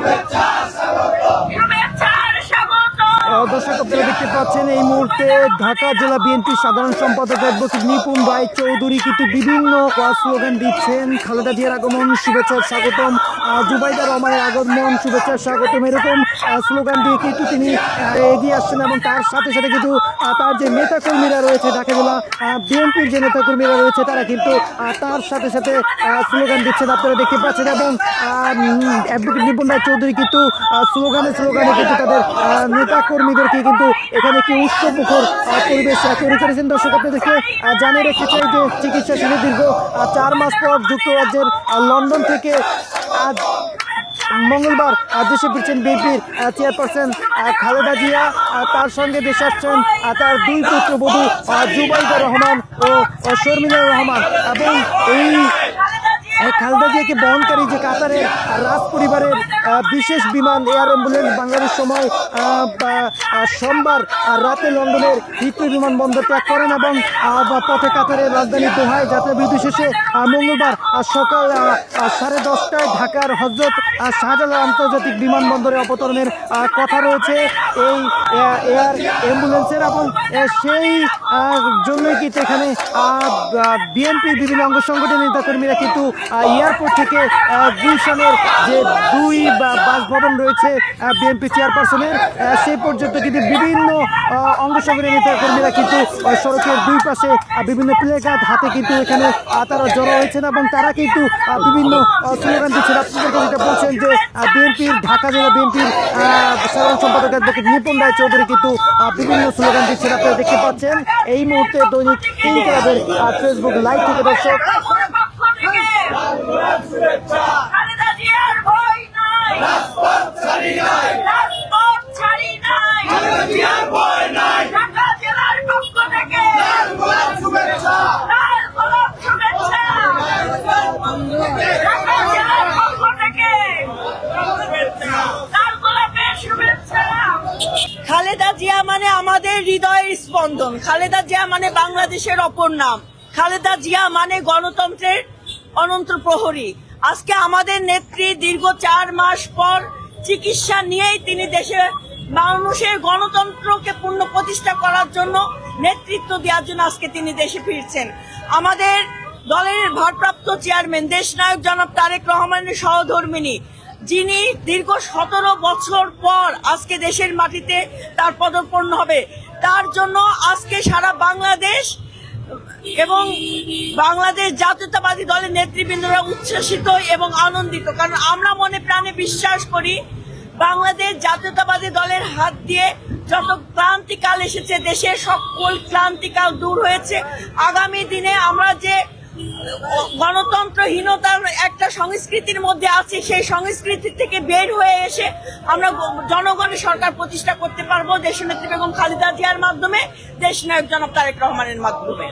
Let's go. দর্শক আপনারা দেখতে পাচ্ছেন এই মুহূর্তে ঢাকা জেলা বিএনপির সাধারণ সম্পাদক অ্যাডভোকেট নিপুণ রায় চৌধুরী কিন্তু বিভিন্ন স্লোগান দিচ্ছেন। খালেদা জিয়ার আগমন শুভেচ্ছার স্বাগতম। আহ, জুবাইদা রহমানের আগমন শুভেচ্ছার স্বাগতম। এরকম স্লোগান দিয়ে কিন্তু তিনি এগিয়ে আসছেন এবং তার সাথে সাথে কিন্তু তার যে নেতাকর্মীরা রয়েছে ঢাকা জেলা বিএনপির যে নেতাকর্মীরা রয়েছে তারা কিন্তু তার সাথে সাথে স্লোগান দিচ্ছেন আপনারা দেখতে পাচ্ছেন এবং অ্যাডভোকেট নিপুণ রায় চৌধুরী কিন্তু স্লোগানে স্লোগানে কিন্তু তাদের আহ, নেতাকর্মীদেরকে কিন্তু এখানে একটি উৎসব মুখর পরিবেশ তৈরি করেছেন দর্শক আপনাদেরকে জানিয়ে রেখে চাই যে চিকিৎসা শিবির দীর্ঘ চার মাস পর যুক্তরাজ্যের লন্ডন থেকে, আজ মঙ্গলবার দেশে ফিরছেন বিএনপির চেয়ারপারসন খালেদা জিয়া তার সঙ্গে দেশে আসছেন তার দুই পুত্রবধূ জুবাইদা রহমান ও শর্মিলা রহমান। এবং এই খালেদা জিয়াকে বহনকারী যে কাতারের রাজ পরিবারের বিশেষ বিমান, এয়ার অ্যাম্বুলেন্স বাংলাদেশ সময় সোমবার রাতে লন্ডনের হিথ্রো বিমানবন্দর ত্যাগ করেন এবং পথে কাতারের রাজধানী দোহায় যাত্রা বিরতি শেষে মঙ্গলবার সকাল সাড়ে দশটায় ঢাকার হজরত শাহজালাল আন্তর্জাতিক বিমানবন্দরে অবতরণের কথা রয়েছে। এই এয়ার অ্যাম্বুলেন্সের এবং সেই জন্যই কিন্তু এখানে বিএনপির বিভিন্ন অঙ্গ সংগঠনের নেতাকর্মীরা কিন্তু এয়ারপোর্ট থেকে গুলশানের যে দুই বাসভবন রয়েছে বিএনপি চেয়ারপারসনের। সেই পর্যন্ত কিন্তু বিভিন্ন অঙ্গ সংগঠনের নেতাকর্মীরা কিন্তু সড়কের দুই পাশে বিভিন্ন প্লেকার্ড হাতে কিন্তু এখানে তারা জড়ো হয়েছেন এবং তারা কিন্তু বিভিন্ন স্লোগান দিচ্ছেন। আপনাদেরকে যেটা বলছেন যে বিএনপির, ঢাকা জেলা বিএনপির সাধারণ সম্পাদক অ্যাডভোকেট নিপুণ রায় চৌধুরী কিন্তু বিভিন্ন স্লোগান দিচ্ছেন। আপনারা দেখতে পাচ্ছেন, এই মুহূর্তে দৈনিক তিন ক্লাবের ফেসবুক লাইভ থেকে দর্শক। রাজপথ ছাড়ি নাই। রাজপথ ছাড়ি নাই। খালেদা জিয়ার ভয় নাই। ঢাকা জেলার পক্ষ থেকে। লাল গোলাপ শুভেচ্ছা। লাল গোলাপ শুভেচ্ছা। ঢাকা জেলার পক্ষ থেকে। লাল গোলাপের শুভেচ্ছা। খালেদা জিয়া মানে আমাদের হৃদয়ের স্পন্দন। খালেদা জিয়া মানে বাংলাদেশের অপর নাম। খালেদা জিয়া মানে গণতন্ত্রের অনন্ত প্রহরী। আজকে আমাদের নেত্রী দীর্ঘ চার মাস পর চিকিৎসা নিয়েই তিনি দেশে মানুষের গণতন্ত্রকে পূর্ণ প্রতিষ্ঠা করার জন্য নেতৃত্ব দেওয়ার জন্য আজকে তিনি দেশে ফিরছেন। আমাদের দলের ভারপ্রাপ্ত চেয়ারম্যান, দেশনায়ক জনাব তারেক রহমানের সহধর্মিনী, যিনি দীর্ঘ সতেরো বছর পর আজকে দেশের মাটিতে তার পদপন্ন হবে। তার জন্য আজকে সারা বাংলাদেশ এবং বাংলাদেশ জাতীয়তাবাদী দলের নেতৃবৃন্দরা উচ্ছ্বসিত এবং আনন্দিত। কারণ আমরা মনে প্রাণে বিশ্বাস করি, বাংলাদেশ জাতীয়তাবাদী দলের হাত দিয়ে যত ক্লান্তিকাল এসেছে, দেশের সকল ক্লান্তিকাল দূর হয়েছে। আগামী দিনে আমরা যে গণতন্ত্রহীনতার একটা সংস্কৃতির মধ্যে আছে, সেই সংস্কৃতি থেকে বের হয়ে এসে আমরা জনগণের সরকার প্রতিষ্ঠা করতে পারব, দেশনেত্রী বেগম খালেদা জিয়ার মাধ্যমে দেশ নায়ক জনাব তারেক রহমানের মাধ্যমে।